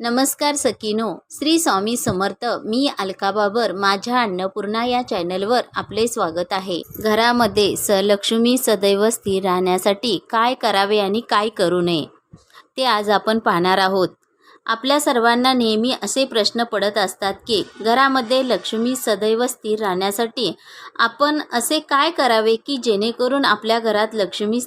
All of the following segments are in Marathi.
नमस्कार सकिनो श्री स्वामी समर्थ मी अलका बाबर माझ्या अन्नपूर्णा या चॅनलवर आपले स्वागत आहे. घरामध्ये सलक्ष्मी सदैव स्थिर राहण्यासाठी काय करावे आणि काय करू नये ते आज आपण पाहणार आहोत. आपल्या सर्वांना नेहमी असे प्रश्न पडत असतात की घरामध्ये लक्ष्मी सदैव स्थिर राहण्यासाठी आपण असे काय करावे की जेणेकरून आपल्या घरात लक्ष्मी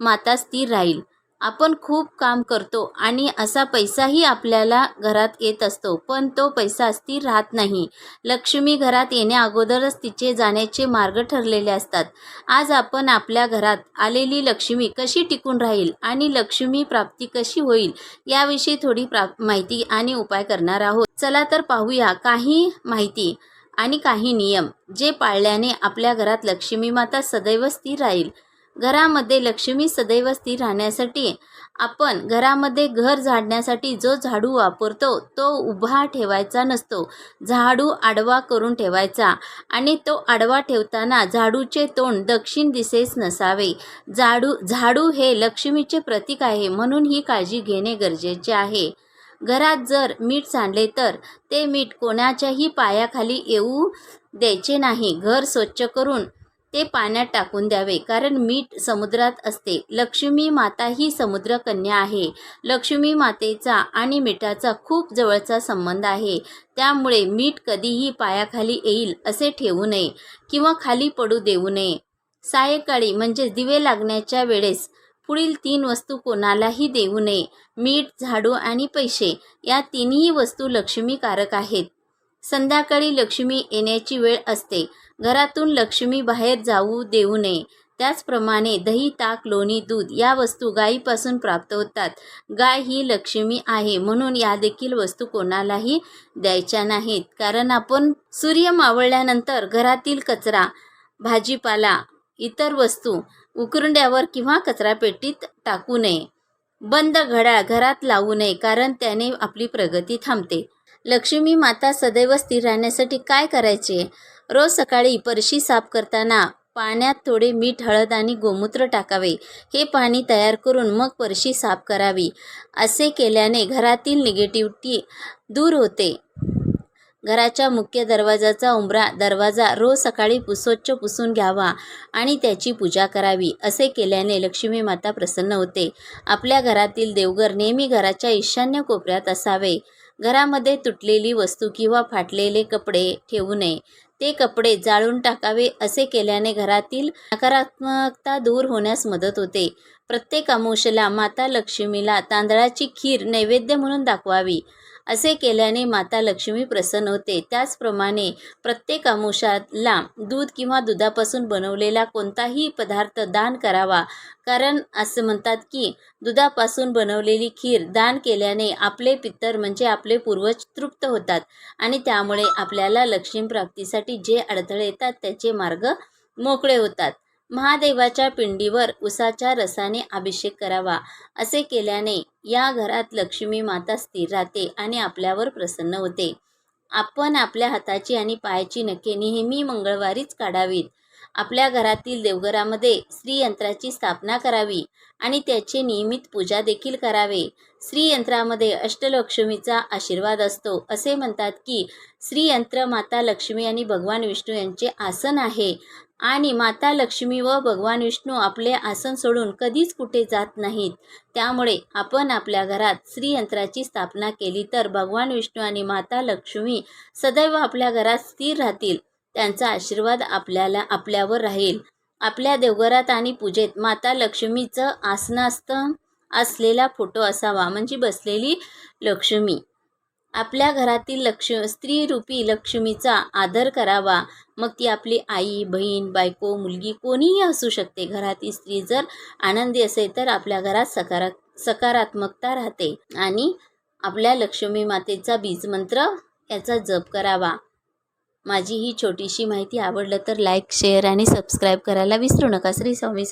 माता स्थिर राहील? आपण खूप काम करतो आणि असा पैसाही आपल्याला घरात येत असतो पण तो पैसा स्थिर राहत नाही. लक्ष्मी घरात येण्या अगोदरच तिचे जाण्याचे मार्ग ठरलेले असतात. आज आपण आपल्या घरात आलेली लक्ष्मी कशी टिकून राहील आणि लक्ष्मी प्राप्ती कशी होईल याविषयी थोडी प्राप माहिती आणि उपाय करणार आहोत. चला तर पाहूया काही माहिती आणि काही नियम जे पाळल्याने आपल्या घरात लक्ष्मी माता सदैव स्थिर राहील. घरामध्ये लक्ष्मी सदैव स्थिर राहण्यासाठी आपण घरामध्ये घर झाडण्यासाठी जो झाडू वापरतो तो उभा ठेवायचा नसतो. झाडू आडवा करून ठेवायचा आणि तो आडवा ठेवताना झाडूचे तोंड दक्षिण दिशेस नसावे. झाडू झाडू हे लक्ष्मीचे प्रतीक आहे म्हणून ही काळजी घेणे गरजेचे आहे. घरात जर मीठ सांडले तर ते मीठ कोणाच्याही पायाखाली येऊ द्यायचे नाही. घर स्वच्छ करून ते पाण्यात टाकून द्यावे. कारण मीठ समुद्रात असते. लक्ष्मी माता ही समुद्रकन्या आहे. लक्ष्मी मातेचा आणि मिठाचा खूप जवळचा संबंध आहे. त्यामुळे मीठ कधीही पायाखाली येईल असे ठेवू नये किंवा खाली पडू देऊ नये. सायंकाळी म्हणजे दिवे लागण्याच्या वेळेस पुढील तीन वस्तू कोणालाही देऊ नये. मीठ झाडू आणि पैसे या तिन्ही वस्तू लक्ष्मीकारक आहेत. संध्याकाळी लक्ष्मी येण्याची वेळ असते. घरातून लक्ष्मी बाहेर जाऊ देऊ नये. त्याचप्रमाणे दही ताक लोणी दूध या वस्तू गायीपासून प्राप्त होतात. गाय ही लक्ष्मी आहे म्हणून या देखील वस्तू कोणालाही द्यायच्या नाहीत. कारण आपण सूर्य मावळल्यानंतर घरातील कचरा भाजीपाला इतर वस्तू उकरंड्यावर किंवा कचरापेटीत टाकू नये. बंद घड्याळ घरात लावू नये कारण त्याने आपली प्रगती थांबते. लक्ष्मी माता सदैव स्थिर राहण्यासाठी काय करायचे? रोज सकाळी परशी साफ करताना पाण्यात थोडे मीठ हळद आणि गोमूत्र टाकावे. हे पाणी तयार करून मग परशी साफ करावी. असे केल्याने घरातील निगेटिव्हिटी दूर होते. घराच्या मुख्य दरवाजाचा उंबरा दरवाजा रोज सकाळी पु स्वच्छ पुसून घ्यावा आणि त्याची पूजा करावी असे केल्याने लक्ष्मी माता प्रसन्न होते. आपल्या घरातील देवघर नेहमी घराच्या ईशान्य कोपऱ्यात असावे. घरामध्ये तुटलेली वस्तू किंवा फाटलेले कपडे ठेवू नये. ते कपडे जाळून टाकावे असे केल्याने घरातील नकारात्मकता दूर होण्यास मदत होते. प्रत्येक अमावस्येला माता लक्ष्मीला तांदळाची खीर नैवेद्य म्हणून दाखवावी. असे केल्याने माता लक्ष्मी प्रसन्न होते. त्याचप्रमाणे प्रत्येक अमुषाला दूध किंवा दुधापासून बनवलेला कोणताही पदार्थ दान करावा. कारण असं म्हणतात की दुधापासून बनवलेली खीर दान केल्याने आपले पितर म्हणजे आपले पूर्वज तृप्त होतात आणि त्यामुळे आपल्याला लक्ष्मी प्राप्तीसाठी जे अडथळे येतात त्याचे मार्ग मोकळे होतात. महादेवाच्या पिंडीवर उसाच्या रसाने अभिषेक करावा असे केल्याने या घरात लक्ष्मी माता स्थिर राहते आणि आपल्यावर प्रसन्न होते. आपण आपल्या हाताची आणि पायाची नखे नेहमी मंगळवारीच काढावीत. आपल्या घरातील देवघरामध्ये श्रीयंत्राची स्थापना करावी आणि त्याचे नियमित पूजा देखील करावे. श्रीयंत्रामध्ये अष्टलक्ष्मीचा आशीर्वाद असतो असे म्हणतात की श्रीयंत्र माता लक्ष्मी आणि भगवान विष्णू यांचे आसन आहे. आणि माता लक्ष्मी व भगवान विष्णू आपले आसन सोडून कधीच कुठे जात नाहीत. त्यामुळे आपण आपल्या घरात श्रीयंत्राची स्थापना केली तर भगवान विष्णू आणि माता लक्ष्मी सदैव आपल्या घरात स्थिर राहतील. त्यांचा आशीर्वाद आपल्याला आपल्यावर राहील. आपल्या देवघरात आणि पूजेत माता लक्ष्मीचं आसनास्त असलेला फोटो असावा. म्हणजे बसलेली लक्ष्मी. आपल्या घरातील लक्ष स्त्रीरूपी लक्ष्मीचा आदर करावा. मग ती आपली आई बहीण बायको मुलगी कोणीही असू शकते. घरातील स्त्री जर आनंदी असेल तर आपल्या घरात सकारा सकारात्मकता राहते आणि आपल्या लक्ष्मी मातेचा बीजमंत्र याचा जप करावा. माझी ही छोटीशी माहिती आवडलं तर लाईक शेअर आणि सबस्क्राईब करायला विसरू नका. श्री स्वामी